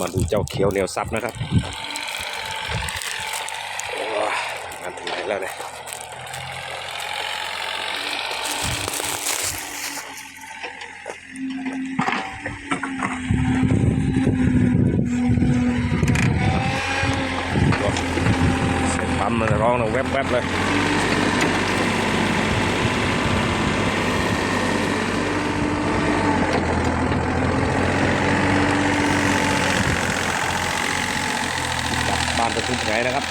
มาดูเจ้าเขียวเหนียวซับนะครับโอ้ยงานถึงไหนแล้วเนี่ยเสียงปั๊มมันร้องนะแวบๆเลย บ้านะทุมไงนะครับ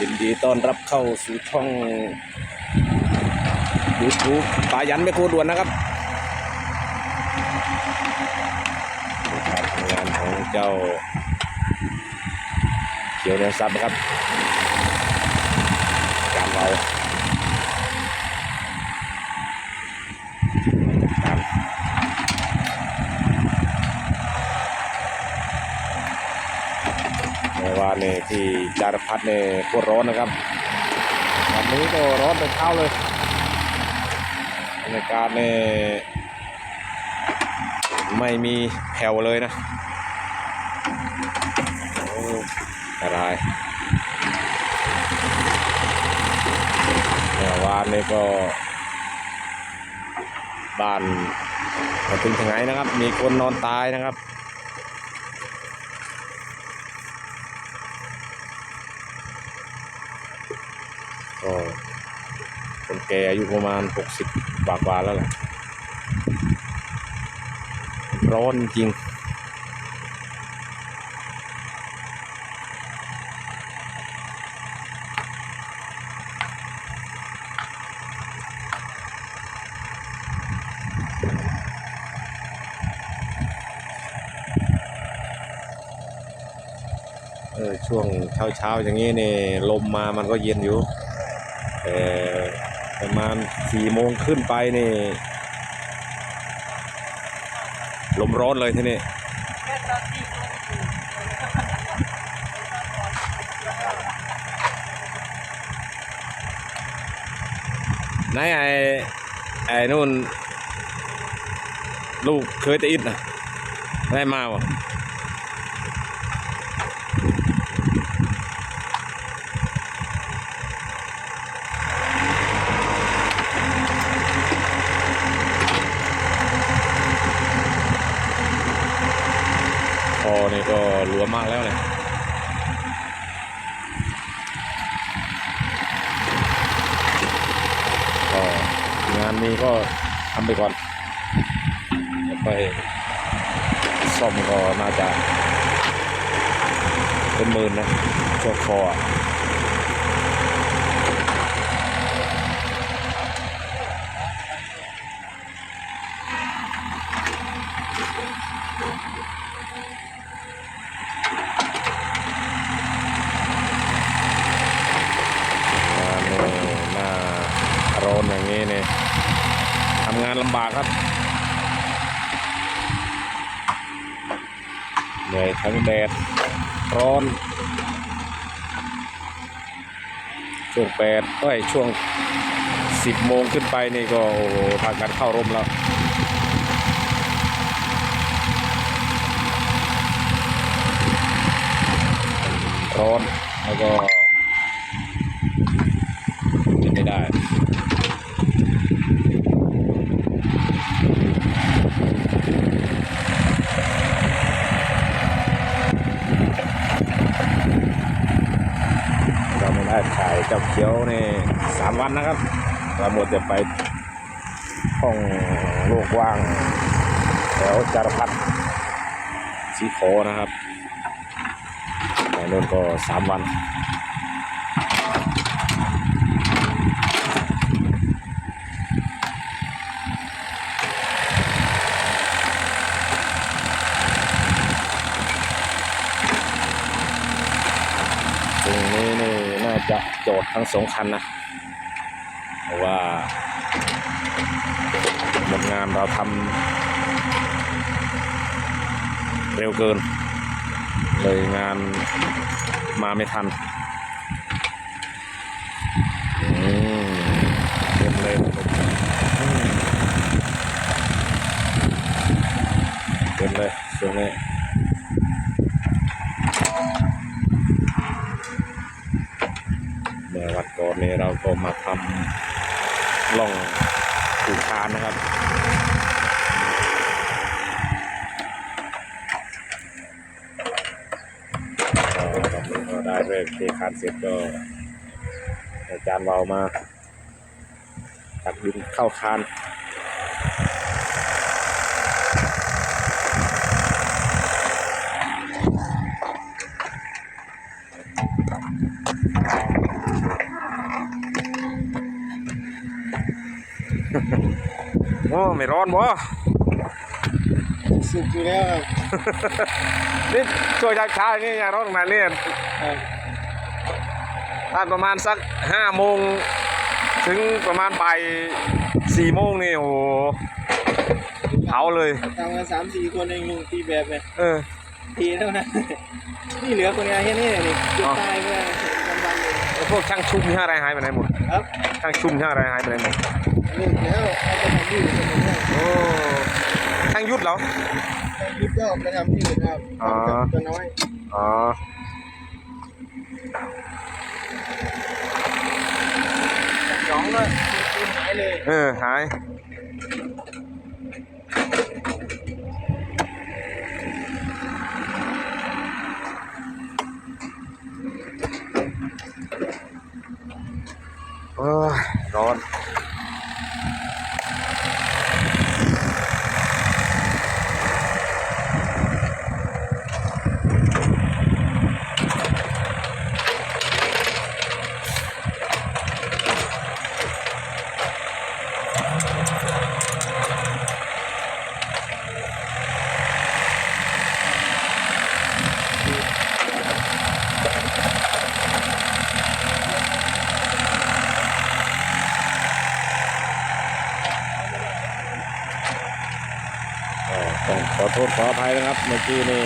ยินดีต้อนรับเข้าสู่ช่องยูทูบปายันไม่โคด่วนนะครับการทำงานของเจ้าเขียวเนื้อซับนะครับการเราการ เมื่อวานนี่ ที่จารพัฒน์เนี่ยโคตรร้อนนะครับวันนี้ก็ร้อนเป็นเท้าเลยบรรยากาศเนี่ยไม่มีแผ่วเลยนะโอ้อะไรเมื่อวานนี่ก็บ้านมาถึงทางไหนนะครับ มีคนนอนตายนะครับ ก็คนแก่อายุประมาณหกสิบกว่ากว่าแล้วแหละร้อนจริง เออช่วงเช้าเช้าๆอย่างนี้นี่ ลมมามันก็เย็นอยู่ แต่ประมาณสี่โมงขึ้นไปนี่ ลมร้อนเลยที่นี่ไหนไอ้ไอ้นู่น ลูกเคยจะอิดนะได้มาวะ อนี่ก็หลวมมากแล้วเลยก็งานนี้ก็ทำไปก่อนไปซ่อมก็น่าจะเป็นหมื่นนะชัวคออะงานนี่หน้า ร้อนอย่างนี้เนี่ยทำงานลำบากครับเหนื่อยทั้งแดดร้อนช่วงแปดเอ้ยช่วงสิบโมงขึ้นไปนี่ก็โอ้โหพากันเข้าร่มแล้วร้อนแล้วก็กินไม่ได้ เราไม่ได้ถ่ายเจ้าเขียวนี่สามวันนะครับเราหมดจะไปห้องโลกว่างแถวจารพัฒน์สีโขนะครับในนู่นก็สามวันตรงนี้นี่ น่าจะโจทย์ทั้งสองคันนะเพราะว่าหมดงานเราทำเร็วเกิน เลยงานมาไม่ทันอืมเต็มเลยเต็มเป็นเลยช่วงนี้เมื่อวันก่อนนี้เราก็ มาทำล่องผูกคานนะครับ ก็ได้เริ่มเทคานเสร็จก็อาจารย์เรามาตักดินเข้าคาน ไม่ร้อนบ่สุกอยู่แล้วครับนี่ช่วยช้าๆนี่อย่าร้อนขนาดนี้ครับถ้าประมาณสักห้าโมงถึงประมาณบ่ายสี่โมงนี่โอ้โหเผาเลยทำกันสามสี่คนเองลุงตีแบบเนี่ยเออ ทีเท่านั้น นี่เหลือคนงานแค่นี้เลยนี่เกือบตายไปแล้ววันวันๆเลยแล้ว พวกช่างชุ่มช่างอะไรหายไปไหนหมดครับช่างชุ่มช่างอะไรหายไปไหนหมดเลิกแล้วเอาไปทำที่อื่นกันหมดแล้วโอ้ช่างยุดเหรอยุบก็ไปทำที่อื่นครับอ๋อ ตัวน้อยอ๋อสองเลยตีนหายเลย เออหาย ร้อน ทษขออภัยนะครับ เมื่อกี้นี่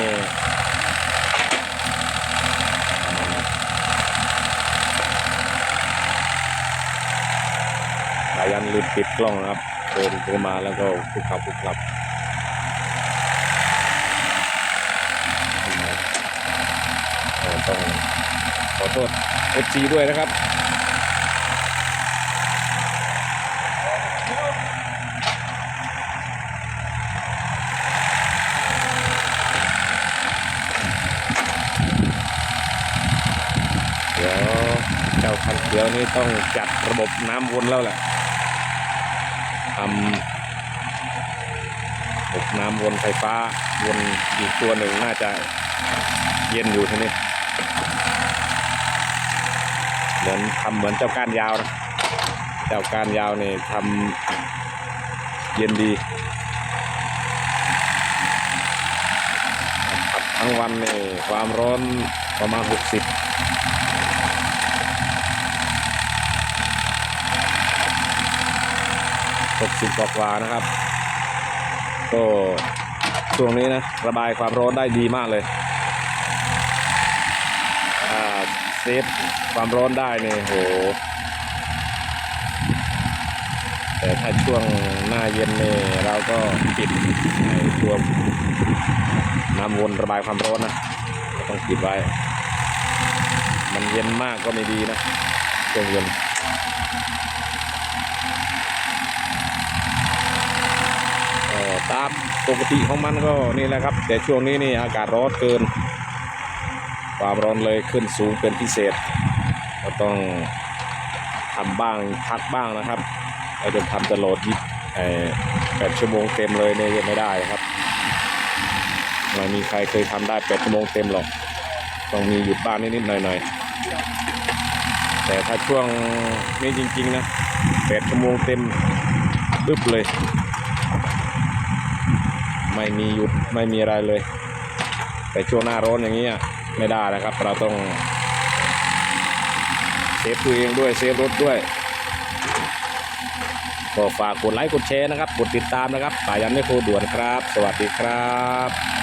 สายันลืมปิดกล้องนะครับเดินเข้ามาแล้วก็คุกขับคุกขับต้องขอโทษเอฟซีด้วยนะครับ เดี๋ยวเจ้าคันเขียวนี่ต้องจัดระบบน้ำวนแล้วแหละทำระบบน้ำวนไฟฟ้าวนอีกตัวหนึ่งน่าจะเย็นอยู่ทีนี้เหมือนทำเหมือนเจ้าก้านยาวนะ เจ้าก้านยาวนี่ทำเย็นดีทั้งวันนี่ความร้อนประมาณ 60 หกสิบกว่านะครับ ก็ช่วงนี้นะ ระบายความร้อนได้ดีมากเลยเซฟความร้อนได้เนี่ยโห แต่ถ้าช่วงหน้าเย็นเนี่ยเราก็ปิดในตัวน้ำวนระบายความร้อนนะต้องปิดไว้ มันเย็นมากก็ไม่ดีนะช่วงเย็น ตามปกติของมันก็นี่แหละครับ แต่ช่วงนี้นี่อากาศร้อนเกิน ความร้อนเลยขึ้นสูงเป็นพิเศษ ก็ต้องทำบ้างพักบ้างนะครับเราจะทำตลอดยี่แปดชั่วโมงเต็มเลยเนี่ยไม่ได้ครับไม่มีใครเคยทำได้แปดชั่วโมงเต็มหรอก ต้องมีหยุดบ้างนิดๆหน่อยๆแต่ถ้าช่วงนี้จริง ๆ นะ แปดชั่วโมงเต็มปึ๊บเลย ไม่มีหยุดไม่มีอะไรเลย แต่ช่วงหน้าร้อนอย่างนี้ยไม่ได้นะครับ เราต้องเซฟตัวเองด้วยเซฟรถด้วยก็ฝากกดไลค์กดแชร์นะครับ กดติดตามนะครับสายันไม่โคด่วนครับ สวัสดีครับ